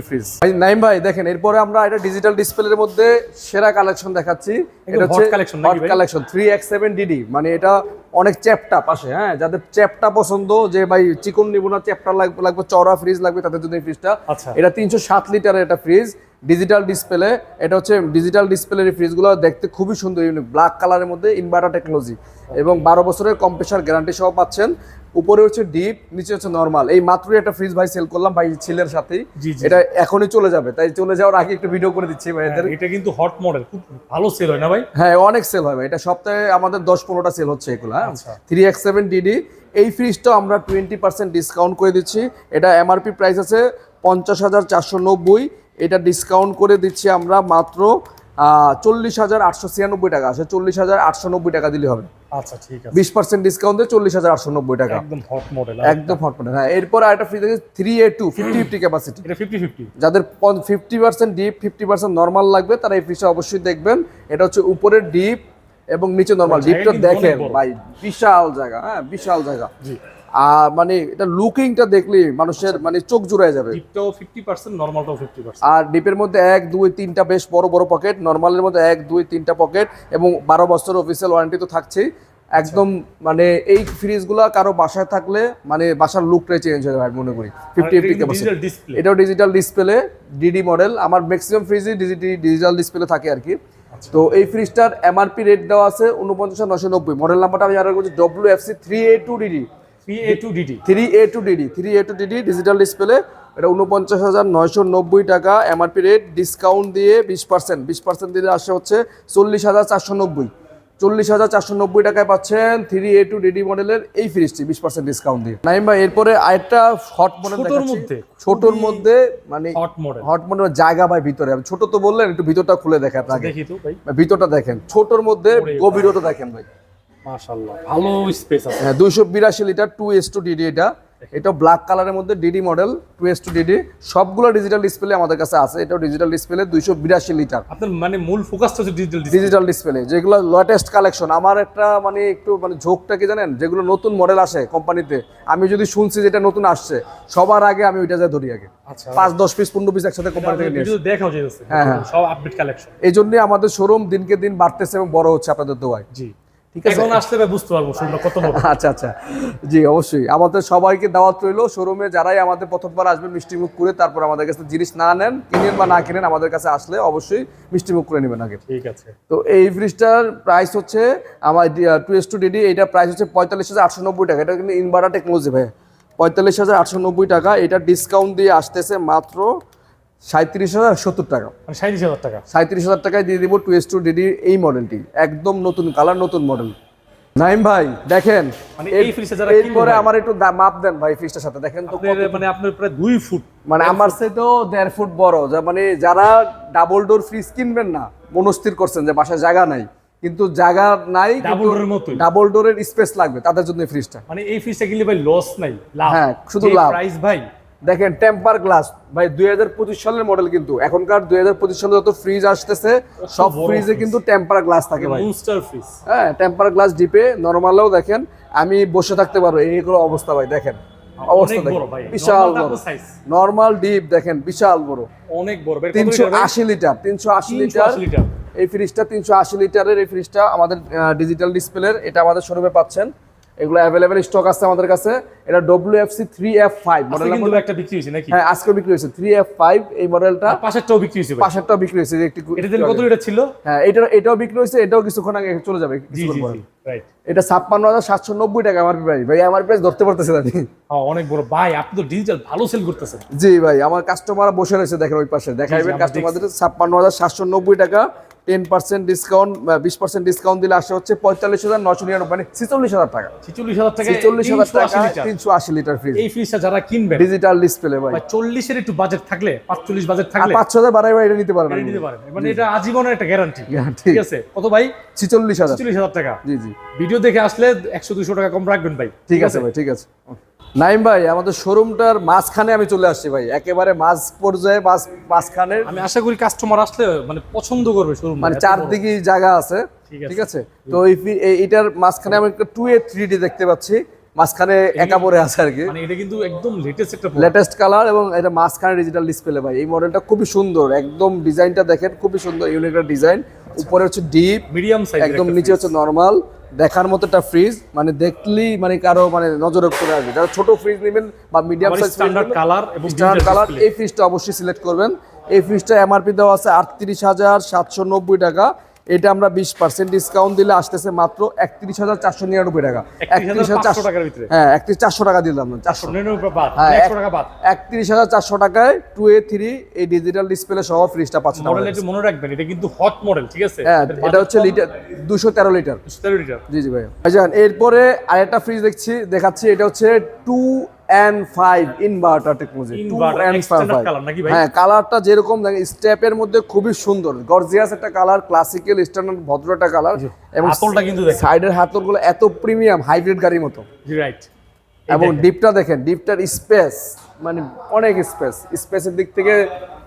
ফ্রিজ। নাইম ভাই দেখেন এরপরে আমরা এটা ডিজিটাল ডিসপ্লের মধ্যে সেরা কালেকশন দেখাচ্ছি। এটা হচ্ছে? Collection three X seven DD মানে এটা অনেক চ্যাপটা পাশে হ্যাঁ? যাদের চ্যাপটা পছন্দ যে ভাই চিকন নিব না চ্যাপটা লাগবে লাগবে চওড়া ফ্রিজ লাগবে তাদের জন্য এই ফ্রিজটা আচ্ছা। এটা তিনশো সাত লিটারের একটা ফ্রিজ ডিজিটাল ডিসপ্লে এটা হচ্ছে ডিজিটাল ডিসপ্লের ফ্রিজগুলো দেখতে খুবই সুন্দর ইউনিক ব্ল্যাক কালারের মধ্যে ইনভার্টার টেকনোলজি এবং বারো বছরের কম্প্রেসার গ্যারান্টি সহ পাচ্ছেন। উপরে হচ্ছে ডিপ নিচে হচ্ছে নর্মাল এই মাত্রই একটা ফ্রিজ ভাই সেল করলাম ভাই ছেলের সাথেই। এটা এখনই চলে যাবে। তাই চলে যাওয়ার আগে একটু ভিডিও করে দিচ্ছি ভাইদের এটা কিন্তু হট মডেল খুব ভালো সেল হয় না ভাই? হ্যাঁ অনেক সেল হয় ভাই। এটা সপ্তাহে আমাদের দশ পনেরোটা সেল হচ্ছে এগুলো হ্যাঁ। থ্রি এক্স সেভেন ডিডি এই ফ্রিজটা আমরা টোয়েন্টি পার্সেন্ট ডিসকাউন্ট করে দিচ্ছি। এটা এমআরপি প্রাইস আছে পঞ্চাশ হাজার চারশো নব্বই। এটা ডিসকাউন্ট করে দিচ্ছি আমরা মাত্র চল্লিশ হাজার আটশো ছিয়ানব্বই টাকা আছে চল্লিশ হাজার আটশো নব্বই টাকা দিলে হবে। আচ্ছা ঠিক আছে। বিশ পার্সেন্ট ডিসকাউন্ট দিয়ে চল্লিশ হাজার আটশো নব্বই টাকা। একদম হট মডেল একদম হট মডেল হ্যাঁ। এরপর আরেকটা ফ্রিজ আছে three a two fifty fifty capacity এটা ফিফটি ফিফটি যাদের fifty percent deep fifty percent normal লাগবে তারা এই ফ্রিজটা অবশ্যই দেখবেন। এটা হচ্ছে উপরের ডিপ এবং নিচে নর্মাল ডিপটা দেখেন ভাই বিশাল জায়গা হ্যাঁ বিশাল জায়গা। জি। আর মানে এটা লুকিংটা দেখলে মানুষের মানে চোখ জুড়ায় যাবে। ডিপটাও ফিফটি পার্সেন্ট নর্মালটাও ফিফটি পার্সেন্ট আর ডিপের মধ্যে এক দুই তিনটা বেশ বড় বড় পকেট নর্মালের মধ্যে এক দুই তিনটা পকেট এবং বারো বছর অফিসিয়াল ওয়ারেন্টি তো থাকছেই। একদম মানে এই ফ্রিজগুলা কারও বাসায় থাকলে মানে বাসার লুকটাই চেঞ্জ হয়ে যাবে আমি মনে করি। ফিফটি ডিজিটাল ডিসপ্লে এটাও ডিজিটাল ডিসপ্লে ডিডি মডেল আমার ম্যাক্সিমাম ফ্রিজই ডিজিটাল ডিসপ্লে থাকে আর কি। তো এই ফ্রিজটার এমআরপি রেট দেওয়া আছে উনপঞ্চাশ নশো নব্বই। মডেল নাম্বারটা আমি আর বলছি W F C three A two DD three A two DD three A two DD three A two DD digital display এটা উনপঞ্চাশ হাজার নয়শো নব্বই টাকা এমআরপি রেট ডিসকাউন্ট দিয়ে বিশ পার্সেন্ট বিশ পার্সেন্ট দিলে আসে হচ্ছে চল্লিশ হাজার চারশো নব্বই। চল্লিশ হাজার চারশো নব্বই টাকায় পাচ্ছেন থ্রি এ টু ডিডি মডেলের এই ফ্রিজটি বিশ পার্সেন্ট ডিসকাউন্ট দিয়ে। নাইম ভাই এরপরে আরেকটা হট মডেল ছোটোর মধ্যে, ছোটোর মধ্যে মানে হট মডেল হট মডেল জায়গা ভাই ভিতরে। ছোট তো বললেন একটু ভিতরটা খুলে দেখে আপনাকে ভিতরটা দেখেন ছোটর মধ্যে গভীরতা দেখেন ভাই। মাশাআল্লাহ ভালো স্পেস আছে। হ্যাঁ দুইশো বিরাশি লিটার টু টু ডিডি এটা। এটা ব্ল্যাক কালারের মধ্যে DD model two two DD সবগুলো ডিজিটাল ডিসপ্লে আমাদের কাছে আছে। এটাও ডিজিটাল ডিসপ্লে দুইশো বিরাশি লিটার। আপনার মানে মূল ফোকাসটা হচ্ছে ডিজিটাল ডিজিটাল ডিসপ্লে যেগুলো লেটেস্ট কালেকশন আমার একটা মানে একটু মানে ঝোঁকটা কি জানেন? যেগুলো নতুন মডেল আসে কোম্পানিতে আমি যদি শুনছি যেটা নতুন আসছে সবার আগে আমি ওইটা যা ধরি আগে। আচ্ছা। পাঁচ দশ পিস পনেরো পিস একসাথে কোম্পানি থেকে নিয়ে দেখাও যাচ্ছে হ্যাঁ, হ্যাঁ। সব আপডেট কালেকশন এই জন্য আমাদের শোরুম দিনকে দিন বাড়তেছে এবং বড় হচ্ছে আপনাদের দোয়ায়। জি। ঠিক আছে? এখন আসলে বুঝতে পারব শোরুমটা কত বড়। আচ্ছা আচ্ছা। জি অবশ্যই। আমাদের সবাইকে দাওয়াত রইল শোরুমে। যারাই আমাদের প্রথমবার আসবেন মিষ্টি মুখ করে তারপর আমাদের কাছে জিনিস না নেন কিনেন বা না কিনেন আমাদের কাছে আসলে অবশ্যই মিষ্টি মুখ করে নেবেন আগে। ঠিক আছে। তো এই ফ্রিজটার প্রাইস হচ্ছে আমার টু এস টু ডিডি এইটার প্রাইস হচ্ছে পঁয়তাল্লিশ হাজার আটশো নব্বই টাকা। এটা কিন্তু ইনভার্টার টেকনোলজি ভাই। পঁয়তাল্লিশ হাজার আটশো নব্বই টাকা। এটা ডিসকাউন্ট দিয়ে আসতেছে মাত্র সাঁত্রিশ হাজার সত্তর টাকা। মানে সাঁত্রিশ হাজার টাকা। সাঁত্রিশ হাজার টাকায় দিয়ে দিব টু এস টু ডিডি এই মডেলটি একদম নতুন কালার নতুন মডেল। নাইম ভাই দেখেন মানে এই ফ্রিজটা যারা এরপরে আমার একটু মাপ দেন ভাই ফ্রিজটার সাথে দেখেন তো মানে আপনার প্রায় দুই ফুট। মানে আমার সে তো দেড় ফুট বড় যা মানে যারা ডাবল ডোর ফ্রিজ কিনবেন না মনস্থির করছেন যে বাসায় জায়গা নাই কিন্তু জায়গা নাই ডাবল ডোরের মতোই। ডাবল ডোরের স্পেস লাগবে তাদের জন্য এই ফ্রিজটা মানে এই ফ্রিজটা কিনলে ভাই লস নাই লাভ। হ্যাঁ, শুধু লাভ। প্রাইস ভাই দেখেন টেম্পার গ্লাস ভাই দুই হাজার পঁচিশ সালের মডেল কিন্তু। এখনকার দুই হাজার পঁচিশ সালে যত ফ্রিজ আসতেছে সব ফ্রিজে কিন্তু টেম্পার গ্লাস থাকে ভাই। ফ্রিজ হ্যাঁ টেম্পার গ্লাস ডিপে নর্মালেও দেখেন আমি বসে থাকতে পারব এইগুলো অবস্থা ভাই দেখেন। অবস্থা দেখেন। বিশাল বড়। নর্মাল ডিপ দেখেন বিশাল বড়। অনেক বড়। তিনশো আশি লিটার তিনশো আশি লিটার। লিটার। এই ফ্রিজটা তিনশো আশি লিটারের এই ফ্রিজটা আমাদের ডিজিটাল ডিসপ্লের এটা আমাদের শোরুমে পাচ্ছেন। এগুলো অ্যাভেলেবেল স্টক আছে আমাদের কাছে। এটা W F C three F five model কিন্তু একটা বিক্রি হয়েছে নাকি? হ্যাঁ আজকে বিক্রি হয়েছে। থ্রি এফ ফাইভ এই মডেলটা পাশেরটাও বিক্রি হয়েছে পাশেরটাও বিক্রি হয়েছে একটু এটা দিন কত ছিল? হ্যাঁ এটা এটাও বিক্রি হয়েছে এটাও কিছুক্ষণ আগে চলে যাবে কিছুক্ষণ পরে। রাইট এটা ছাপ্পান্ন হাজার সাতশো নব্বই টাকা আমার প্রাইস ভাই আমার প্রাইস ধরতে পারতেছে না হ্যাঁ অনেক বড়। ভাই আপনি তো ডিজিটাল ভালো সেল করতেছেন। জি ভাই আমার কাস্টমার বসে রয়েছে দেখেন ওই পাশে। দেখাইবেন কাস্টমারদের ছাপ্পান্ন হাজার সাতশো নব্বই টাকা টেন পার্সেন্ট ডিসকাউন্ট বিশ পার্সেন্ট ডিসকাউন্ট দিলে আসে হচ্ছে পঁয়তাল্লিশ হাজার নশো নিরানব্বই মানে ছিচল্লিশ হাজার টাকা। ছিচল্লিশ হাজার টাকা ছিচল্লিশ হাজার টাকা 380 লিটার। ফ্রিজ এই ফ্রিজটা যারা কিনবেন ডিজিটাল ডিসপ্লে ভাই। ভাই চল্লিশের একটু বাজেট থাকলে পাঁচচল্লিশ বাজেট থাকলে পাঁচশো হাজার বাড়াই এটা নিতে পারবেন নিতে পারেন মানে এটা আজীবনের একটা গ্যারান্টি ঠিক আছে? কত ভাই? ছিচল্লিশ হাজার। ছিচল্লিশ হাজার টাকা। জি জি। ভিডিও দেখে আসলে একশো দুশো টাকা কম রাখবেন ভাই। ঠিক আছে ভাই ঠিক আছে। নাইম ভাই আমাদের শোরুমটার মাঝখানে আমি চলে আসছি ভাই। একেবারে মাঝ পর্যায়ে মাঝ মাঝখানে আমি আশা করি কাস্টমার আসলে মানে পছন্দ করবে শোরুম মানে চারদিকে জায়গা আছে। ঠিক আছে। তো এইটার মাঝখানে আমি একটা টু এ থ্রি ডি দেখতে পাচ্ছি। মাঝখানে একা পড়ে আছে আর কি। মানে এটা কিন্তু একদম লেটেস্ট একটা লেটেস্ট কালার এবং এটা মাঝখানে ডিজিটাল ডিসপ্লে ভাই। এই মডেলটা খুবই সুন্দর একদম ডিজাইনটা দেখেন খুবই সুন্দর ইউনিক ডিজাইন উপরে হচ্ছে ডিপ মিডিয়াম সাইজ একদম নিচে হচ্ছে নর্মাল দেখার মতো একটা ফ্রিজ মানে দেখলেই মানে কারও মানে নজরে চলে আসবে। যারা ছোট ফ্রিজ নেবেন বা মিডিয়াম সাইজ স্ট্যান্ডার্ড কালার এবং digital কালার। এই ফ্রিজটা অবশ্যই সিলেক্ট করবেন। এই ফ্রিজটা এমআরপি দেওয়া আছে আটত্রিশ হাজার সাতশো নব্বই টাকা। এটা আমরা বিশ পার্সেন্ট ডিসকাউন্ট দিলে আসতেছে মাত্র একত্রিশ হাজার চারশো নিরানব্বই টাকা। 31,500 টাকার ভিতরে। হ্যাঁ একত্রিশ চারশো টাকা দিলাম চারশো। হ্যাঁ, একত্রিশ হাজার চারশো টাকায় টু এ থ্রি এই ডিজিটাল ডিসপ্লে সহ ফ্রিজটা পাচ্ছেন মনে রাখবেন এটা কিন্তু হট মডেল ঠিক আছে? হ্যাঁ এটা হচ্ছে লিটার দুশো তেরো লিটার লিটার জি জি ভাই। ভাইজান এরপরে আরেকটা ফ্রিজ দেখছি দেখাচ্ছি এটা হচ্ছে two N five inverter technology? হ্যাঁ কালারটা যেরকম স্টেপের মধ্যে খুবই সুন্দর গর্জিয়াস একটা কালার ক্লাসিক্যাল স্ট্যান্ডার্ড ভদ্র একটা কালার এবং কিন্তু। সাইডের হাতলগুলো এত প্রিমিয়াম হাইব্রিড গাড়ির মতো। রাইট এবং ডিপটা দেখেন ডিপটার স্পেস মানে অনেক স্পেস স্পেসের দিক থেকে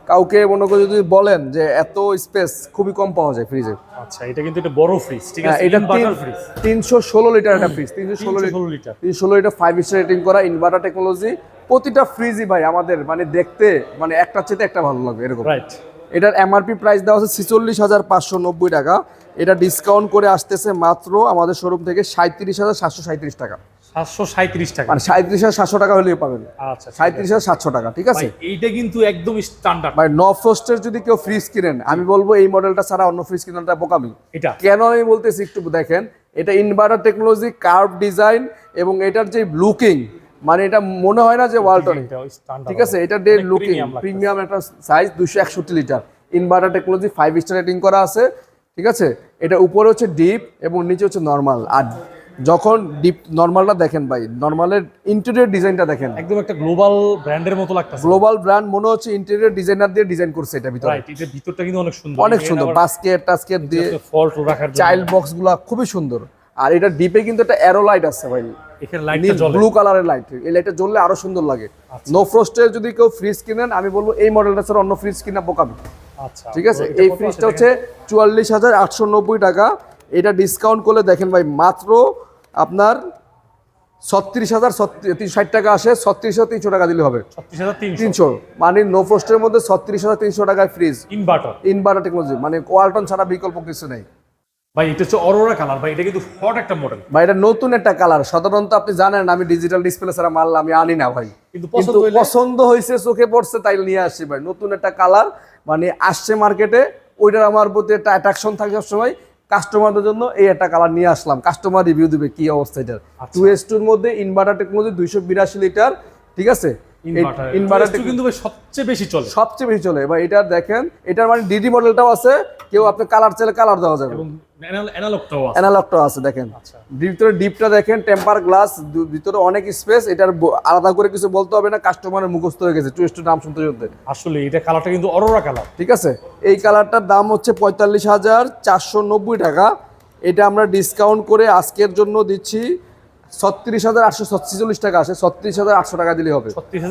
কাউকে মনে করে যদি বলেন যে এত স্পেস খুবই কম পাওয়া যায় ফ্রিজে। আচ্ছা এটা কিন্তু একটা বড় ফ্রিজ ঠিক হ্যাঁ আছে এটা ইনভার্টার ফ্রিজ তিনশো ষোলো লিটার একটা ফ্রিজ তিনশো ষোলো 316 লিটার। তিনশো ষোলো লিটার ফাইভ স্টার রেটিং করা ইনভার্টার টেকনোলজি প্রতিটা ফ্রিজই ভাই আমাদের মানে দেখতে মানে একটা চেতে একটা ভালো লাগবে এরকম। রাইট এটার এমআরপি প্রাইস দেওয়া আছে ছিচল্লিশ হাজার পাঁচশো নব্বই টাকা। এটা ডিসকাউন্ট করে আসতেছে মাত্র আমাদের শোরুম থেকে সাঁত্রিশ হাজার সাতশো সাঁত্রিশ টাকা। টাকা। মানে সাঁত্রিশ হাজার সাতশো টাকা হলেই পাবেন। আচ্ছা সাঁত্রিশ হাজার সাতশো টাকা ঠিক আছে? এইটা কিন্তু একদম স্ট্যান্ডার্ড ন ফ্রস্টের যদি কেউ ফ্রিজ কিনেন আমি বলব এই মডেলটা ছাড়া অন্য ফ্রিজ কিনাটা বোকামি। এটা। কেন আমি বলতেছি একটু দেখেন এটা ইনভার্টার টেকনোলজি কার্ভ ডিজাইন এবং এটার যে লুকিং মানে এটা মনে হয় না যে ওয়ালটন ঠিক আছে? এটা ডে লুকিং প্রিমিয়াম একটা সাইজ দুশো একষট্টি litre inverter technology five star rating করা আছে ঠিক আছে? এটা উপরে হচ্ছে ডিপ এবং নিচে হচ্ছে নর্মাল আর যখন ডিপ নর্মালটা দেখেন ভাই নর্মালের ইন্টেরিয়র ডিজাইনটা দেখেন। একদম একটা গ্লোবাল ব্র্যান্ডের মতো লাগতেছে। গ্লোবাল ব্র্যান্ড মনে হচ্ছে ইন্টেরিয়র ডিজাইনার দিয়ে ডিজাইন করছে এটা ভিতরে। রাইট এটা ভিতরটা কিন্তু অনেক সুন্দর। অনেক সুন্দর বাস্কেট টাস্কেট দিয়ে ফল্ট রাখার চাইল্ড বক্সগুলা খুবই সুন্দর। আর এটা ডিপে কিন্তু একটা অ্যারো লাইট আছে ভাই। এখানে লাইটটা জ্বলে। ব্লু কালারের লাইট এই লাইটটা জ্বললে আরও সুন্দর লাগে। আচ্ছা। নো ফ্রস্টের যদি কেউ ফ্রিজ কিনেন আমি বলব এই মডেলটা ছাড়া অন্য ফ্রিজ কিনা বোকামি। আচ্ছা ঠিক আছে? এই ফ্রিজটা হচ্ছে চুয়াল্লিশ হাজার আটশো নব্বই টাকা। এটা ডিসকাউন্ট করলে দেখেন ভাই মাত্র আপনার ছত্রিশ হাজার ষাট টাকা আসে ছত্রিশ হাজার তিনশো টাকা দিলে হবে। তিনশো। তিনশো। মানে নো ফ্রস্টের মধ্যে ছত্রিশ হাজার তিনশো টাকায় ফ্রিজ ইনভার্টার ইনভার্টার টেকনোলজি মানে কোয়ালটন ছাড়া বিকল্প কিছু নেই। ভাই এটা হচ্ছে অরোরা কালার ভাই এটা কিন্তু হট একটা মডেল ভাই এটা নতুন একটা কালার সাধারণত আপনি জানেন আমি ডিজিটাল ডিসপ্লে ছাড়া মাল আমি আনি না ভাই। কিন্তু পছন্দ কিন্তু পছন্দ হয়েছে চোখে পড়ছে তাই নিয়ে আসছি ভাই। নতুন একটা কালার মানে আসছে মার্কেটে ওইটার আমার প্রতি একটা অ্যাট্রাকশন থাকে সবসময়। কাস্টমারদের জন্য এই একটা কালার নিয়ে আসলাম। কাস্টমার রিভিউ দেবে কি অবস্থা এটার। টু এস টুর মধ্যে ইনভার্টার টেকনোলজি দুইশো বিরাশি লিটার ঠিক আছে? ইনভার্টার। কিন্তু সবচেয়ে বেশি চলে। সবচেয়ে বেশি চলে। এবার এটার দেখেন এটার মানে ডিডি মডেলটাও আছে কেউ আপনি কালার চাইলে কালার দেওয়া যাবে। অ্যানালগটাও আছে। দেখেন। আচ্ছা। ভিতরে ডিপটা দেখেন টেম্পার গ্লাস ভিতরে অনেক স্পেস এটার আলাদা করে কিছু বলতে হবে না কাস্টমারের মুখস্থ হয়ে গেছে টুরিস্টের নাম শুনতে শুনতে। আসলে এটা কালারটা কিন্তু অরোরা কালার ঠিক আছে? এই কালারটার দাম হচ্ছে পঁয়তাল্লিশ হাজার চারশো নব্বই টাকা। এটা আমরা ডিসকাউন্ট করে আজকের জন্য দিচ্ছি ছত্রিশ হাজার আটশো ছত্রিশ টাকা আসে ছত্রিশ হাজার আটশো টাকা দিলে হবে। ছত্রিশ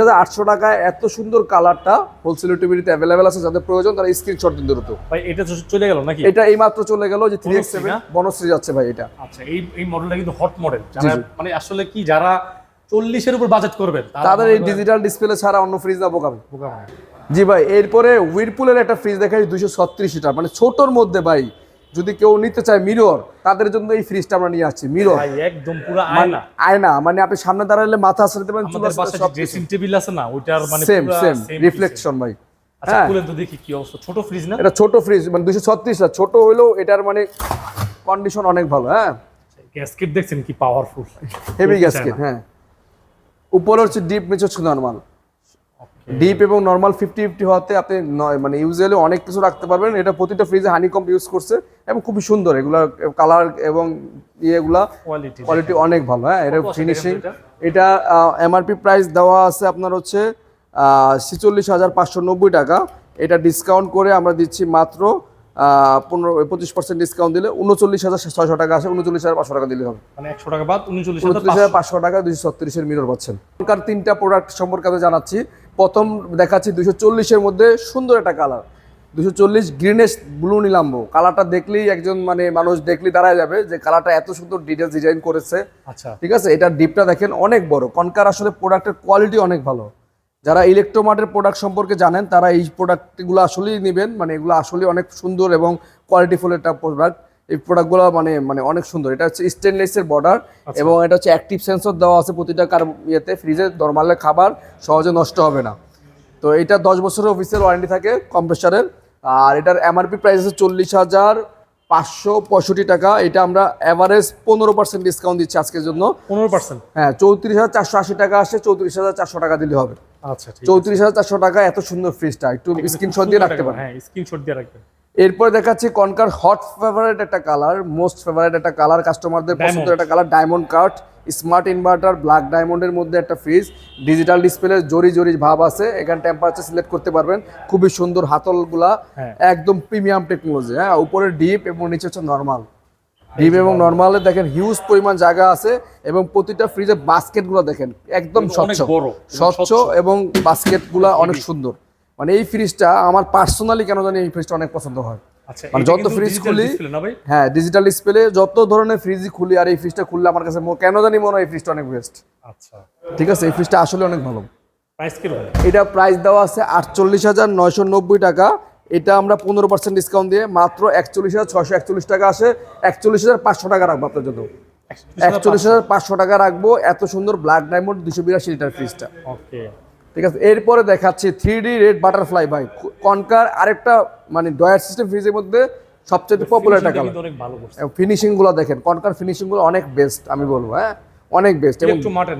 হাজার আটশো। টাকায় এত সুন্দর কালারটা হোলসেল টিভিতে অ্যাভেলেবেল আছে যাদের প্রয়োজন তারা স্ক্রিনশট দিন দ্রুত। ভাই এটা চলে গেল নাকি? এটা এই মাত্র চলে গেল যে থ্রি এক্স সেভেন বনশ্রী যাচ্ছে ভাই এটা। আচ্ছা এই এই মডেলটা কিন্তু হট মডেল যারা মানে আসলে কি যারা চল্লিশের উপর বাজেট করবেন তাদের এই ডিজিটাল ডিসপ্লে ছাড়া অন্য ফ্রিজ না বোকামি বোকা বানায়। জি ভাই এরপরে উইরপুলের একটা ফ্রিজ দেখাই দুশো ছত্রিশ লিটার মানে ছোটর মধ্যে ভাই যদি কেউ নিতে চায় মিরর তাদের জন্য এই ফ্রিজটা আমরা নিয়ে আসছি মিরর ভাই একদম পুরো আয়না। আয়না মানে আপনি সামনে দাঁড়ালে মাথা আসতে পারেন চুল আসতে সব ড্রেসিং টেবিল আছে না ওইটার মানে সেম সেম রিফ্লেকশন ভাই। আচ্ছা হ্যাঁ। খুলেন তো দেখি কি অবস্থা। ছোট ফ্রিজ না? এটা ছোট ফ্রিজ মানে দুশো ছত্রিশ ছোট হইলেও এটার মানে কন্ডিশন অনেক ভালো হ্যাঁ। গ্যাসকেট দেখছেন কি পাওয়ারফুল হেভি গ্যাসকেট হ্যাঁ। উপরে হচ্ছে ডিপ নিচে হচ্ছে নর্মাল ডিপ এবং নর্মাল ফিফটি ফিফটি হওয়াতে আপনি নয় মানে ইউজুয়ালি অনেক কিছু রাখতে পারবেন। এটা প্রতিটা ফ্রিজে হানিকম্প ইউজ করছে এবং খুবই সুন্দর। এগুলা কালার এবং ইয়েগুলা কোয়ালিটি কোয়ালিটি অনেক ভালো হ্যাঁ এটা। ফিনিশিং এটা এমআরপি প্রাইস দেওয়া আছে আপনার হচ্ছে ছেচল্লিশ হাজার পাঁচশো নব্বই টাকা। এটা ডিসকাউন্ট করে আমরা দিচ্ছি মাত্র পনেরো পঁচিশ পার্সেন্ট ডিসকাউন্ট দিলে উনচল্লিশ হাজার ছয়শো টাকা আছে উনচল্লিশ হাজার পাঁচশো টাকা দিলে হবে। মানে একশো টাকা বাদ উনচল্লিশ হাজার পাঁচশো। টাকা দুশো ছত্রিশের মিরর পাচ্ছেন। তিনটা প্রোডাক্ট সম্পর্কে আমি জানাচ্ছি। প্রথম দেখাচ্ছি দুশো চল্লিশের মধ্যে সুন্দর একটা কালার। দুশো চল্লিশ গ্রিনেস ব্লু নিলাম্বো। কালারটা দেখলেই একজন মানে মানুষ দেখলেই দাঁড়ায় যাবে যে কালারটা এত সুন্দর ডিটেলস ডিজাইন করেছে। আচ্ছা। ঠিক আছে? এটা ডিপটা দেখেন অনেক বড়। কনকার আসলে প্রোডাক্টের কোয়ালিটি অনেক ভালো। যারা ইলেকট্রোমার্টের প্রোডাক্ট সম্পর্কে জানেন তারা এই প্রোডাক্টগুলো আসলেই নেবেন। মানে এগুলো আসলে অনেক সুন্দর এবং কোয়ালিটিফুল একটা প্রোডাক্ট এই প্রোডাক্টগুলো মানে মানে অনেক সুন্দর। এটা হচ্ছে স্টেনলেসের বর্ডার এবং এটা হচ্ছে অ্যাক্টিভ সেন্সর দেওয়া আছে প্রতিটা কার ইয়েতে ফ্রিজে নর্মালে খাবার সহজে নষ্ট হবে না। তো এটা দশ বছরের অফিসিয়াল ওয়ারেন্টি থাকে কম্প্রেসারের আর এটার এমআরপি প্রাইস আছে চল্লিশ হাজার পাঁচশো পঁয়ষট্টি টাকা। এটা আমরা অ্যাভারেজ পনেরো পার্সেন্ট ডিসকাউন্ট দিচ্ছি আজকের জন্য। পনেরো পার্সেন্ট হ্যাঁ চৌত্রিশ হাজার চারশো আশি টাকা আসে চৌত্রিশ হাজার চারশো টাকা দিলে হবে। আচ্ছা চৌত্রিশ হাজার চারশো টাকা এত সুন্দর ফ্রিজটা একটু স্ক্রিনশট দিয়ে রাখতে পারেন। হ্যাঁ স্ক্রিনশট দিয়ে রাখবেন। এরপরে দেখাচ্ছি কনকার হট ফেভারিট একটা কালার মোস্ট ফেভারিট একটা কালার কাস্টমারদের পছন্দের একটা colour diamond cut smart inverter black ডায়মন্ডের মধ্যে একটা ফ্রিজ ডিজিটাল ডিসপ্লে জরি জরি ভাব আছে এখানে টেম্পারেচার সিলেক্ট করতে পারবেন খুবই সুন্দর হাতলগুলা হ্যাঁ। একদম প্রিমিয়াম টেকনোলজি হ্যাঁ উপরে ডিপ এবং নিচে হচ্ছে নর্মাল ডিপ এবং নর্মালে দেখেন হিউজ পরিমাণ জায়গা আছে এবং প্রতিটা ফ্রিজের বাস্কেটগুলো দেখেন একদম স্বচ্ছ। স্বচ্ছ এবং বাস্কেটগুলো অনেক সুন্দর। মানে এই ফ্রিজটা আমার পার্সোনালি কেন জানি এই ফ্রিজটা অনেক পছন্দ হয়। আচ্ছা মানে যত digital খুলি- হ্যাঁ ডিজিটাল ডিসপ্লে যত ধরনের ফ্রিজই খুলি আর এই ফ্রিজটা খুললে আমার কাছে কেন জানি মনে হয় এই ফ্রিজটা অনেক বেস্ট আচ্ছা। ঠিক আছে এই ফ্রিজটা আসলে অনেক ভালো। প্রাইস এটা প্রাইস দেওয়া আছে আটচল্লিশ হাজার নয়শো নব্বই টাকা। এটা আমরা পনেরো পার্সেন্ট ডিসকাউন্ট দিয়ে মাত্র একচল্লিশ হাজার ছশো একচল্লিশ টাকা আসে একচল্লিশ হাজার পাঁচশো টাকা রাখব আপনার জন্য। একচল্লিশ হাজার পাঁচশো। টাকা রাখব। এত সুন্দর ব্ল্যাক ডায়মন্ড দুশো বিরাশি লিটার ফ্রিজটা ওকে ঠিক আছে? এরপরে দেখাচ্ছি থ্রি ডি রেড বাটারফ্লাই ভাই কনকার আরেকটা মানে ডয়ার সিস্টেম ফ্রিজের মধ্যে সবচেয়ে পপুলার একটা কালার কিন্তু অনেক ভালো করছে। ফিনিশিংগুলো দেখেন কনকার ফিনিশিংগুলো অনেক বেস্ট আমি বলব হ্যাঁ? অনেক বেস্ট এবং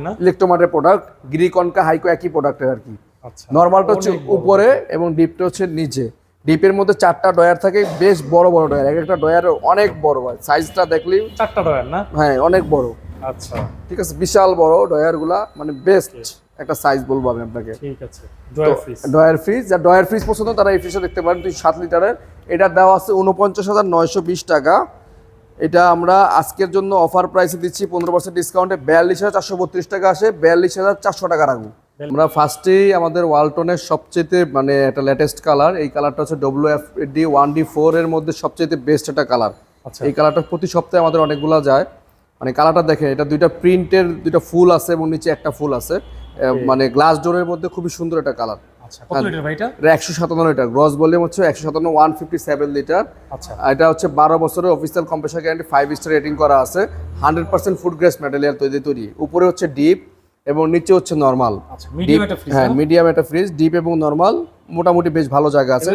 না? ইলেকট্রোমার্টের প্রোডাক্ট গ্রি কনকা হাইকো একই প্রোডাক্টের আর কি। আচ্ছা। নর্মালটা হচ্ছে উপরে এবং ডিপটা হচ্ছে নিচে। ডিপের মধ্যে চারটা ডয়ার থাকে বেশ বড় বড় ডয়ার এক একটা ডয়ার অনেক বড় হয়। সাইজটা দেখলেই চারটা ডয়ার না? হ্যাঁ অনেক বড়। আচ্ছা। ঠিক আছে? বিশাল বড় ডয়ারগুলা মানে বেস্ট একটা সাইজ বলব আমি আপনাকে। ঠিক আছে ডয়ার ফ্রিজ। ডয়ার ফ্রিজ যার ডয়ার ফ্রিজ পছন্দ তারা এই ফ্রিজটা দেখতে পারেন তুই সাত লিটারের। এটা দেওয়া আছে উনপঞ্চাশ হাজার নয়শো বিশ টাকা। এটা আমরা আজকের জন্য অফার প্রাইসে দিচ্ছি পনেরো পার্সেন্ট ডিসকাউন্টে বিয়াল্লিশ হাজার চারশো বত্রিশ টাকা আসে বিয়াল্লিশ হাজার চারশো টাকা রাখব। আমরা ফার্স্টেই আমাদের ওয়ালটনের সবচেয়ে মানে একটা লেটেস্ট কালার এই কালারটা হচ্ছে W F D one D four এর মধ্যে সবচেয়ে বেস্ট একটা কালার আচ্ছা। এই কালারটা প্রতি সপ্তাহে আমাদের অনেকগুলা যায়। মানে কালারটা দেখেন এটা দুইটা প্রিন্টের দুইটা ফুল আছে এবং নিচে একটা ফুল আছে। মানে গ্লাস ডোরের মধ্যে খুবই সুন্দর একটা কালার। আচ্ছা একশো সাতান্ন লিটার গ্রস ভলিউম হচ্ছে একশো সাতান্ন ওয়ান ফিফটি সেভেন লিটার। আচ্ছা। এটা হচ্ছে বারো বছরের official compressor guarantee five star rating করা আছে। Hundred percent food grade material তৈরি তৈরি। উপরে হচ্ছে ডিপ এবং নিচে হচ্ছে নর্মাল আচ্ছা মিডিয়াম হ্যাঁ মিডিয়াম একটা ফ্রিজ ডিপ এবং নর্মাল মোটামুটি বেশ ভালো জায়গা আছে।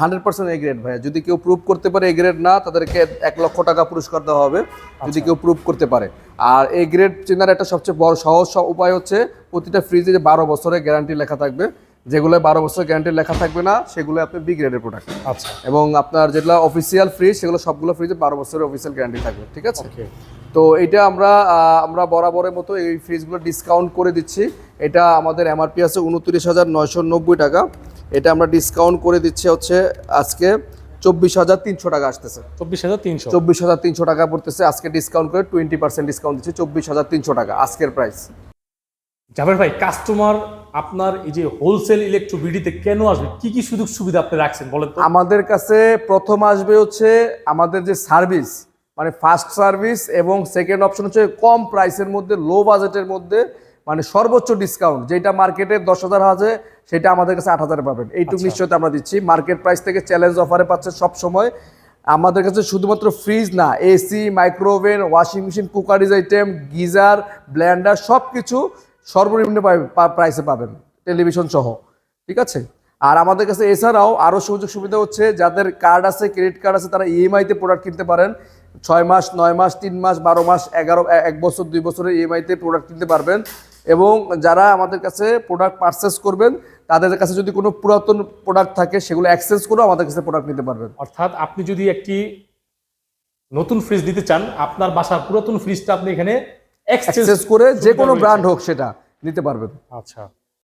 হান্ড্রেড পার্সেন্ট এ গ্রেড ভাই? যদি কেউ প্রুভ করতে পারে এ গ্রেড না তাদেরকে এক লক্ষ টাকা পুরস্কার দেওয়া হবে যদি আচ্ছা। কেউ প্রুভ করতে পারে। আর এ গ্রেড চেনার একটা সবচেয়ে বড় সহজ উপায় হচ্ছে প্রতিটা ফ্রিজে যে বারো বছরের গ্যারান্টি লেখা থাকবে যেগুলো বারো বছর গ্যারান্টি লেখা থাকবে না সেগুলো আপনি বি গ্রেডের প্রোডাক্ট আচ্ছা। এবং আপনার যেগুলো অফিসিয়াল ফ্রিজ সেগুলো সবগুলো ফ্রিজে বারো বছরের অফিসিয়াল গ্যারান্টি থাকবে ঠিক আছে? তো এটা আমরা আমরা বরাবরের মতো এই ফ্রিজগুলো ডিসকাউন্ট করে দিচ্ছি। এটা আমাদের এমআরপি আছে উনত্রিশ হাজার নয়শো নব্বই টাকা। এটা আমরা ডিসকাউন্ট করে দিচ্ছি হচ্ছে আজকে চব্বিশ হাজার তিনশো টাকা আসতেছে। চব্বিশ হাজার তিনশো? চব্বিশ হাজার তিনশো টাকা পড়তেছে। আজকে ডিসকাউন্ট করে টোয়েন্টি পার্সেন্ট ডিসকাউন্ট দিচ্ছে চব্বিশ হাজার তিনশো টাকা আজকের প্রাইস জাবের ভাই কাস্টমার আপনার এই যে হোলসেল ইলেকট্রো বিডিতে কেন আসবে? কি কি সুযোগ সুবিধা আপনি রাখছেন বলেন তো? আমাদের কাছে প্রথম আসবে হচ্ছে আমাদের যে সার্ভিস মানে ফার্স্ট সার্ভিস এবং সেকেন্ড অপশন হচ্ছে কম প্রাইসের মধ্যে লো বাজেটের মধ্যে মানে সর্বোচ্চ ডিসকাউন্ট যেটা মার্কেটে দশ হাজার আছে সেটা আমাদের কাছে আট হাজারে পাবেন। এইটুকু আচ্ছা। নিশ্চয়তা আমরা দিচ্ছি। মার্কেট প্রাইস থেকে চ্যালেঞ্জ অফারে পাচ্ছে সব সময়। আমাদের কাছে শুধুমাত্র ফ্রিজ না AC micro oven washing machine cookeries item geyser blender সব কিছু সর্বনিম্ন প্রাইসে পাবেন টেলিভিশন সহ। ঠিক আছে? আর আমাদের কাছে এছাড়াও আরও সুযোগ সুবিধা হচ্ছে যাদের কার্ড আছে ক্রেডিট কার্ড আছে তারা ইএমআইতে প্রোডাক্ট কিনতে পারেন। ছয় মাস নয় মাস তিন মাস বারো মাস এগারো এক বছর দুই বছরের ইএমআইতে প্রোডাক্ট কিনতে পারবেন। এবং যারা আমাদের কাছে প্রোডাক্ট পারচেস করবেন তাদের কাছে যদি কোনো পুরাতন প্রোডাক্ট থাকে সেগুলো এক্সচেঞ্জ করেও আমাদের কাছে প্রোডাক্ট নিতে পারবেন। অর্থাৎ আপনি যদি একটি নতুন ফ্রিজ দিতে চান আপনার বাসার পুরাতন ফ্রিজটা আপনি এখানে এক্সচেঞ্জ করে যে কোনো ব্র্যান্ড হোক সেটা নিতে পারবেন। আচ্ছা।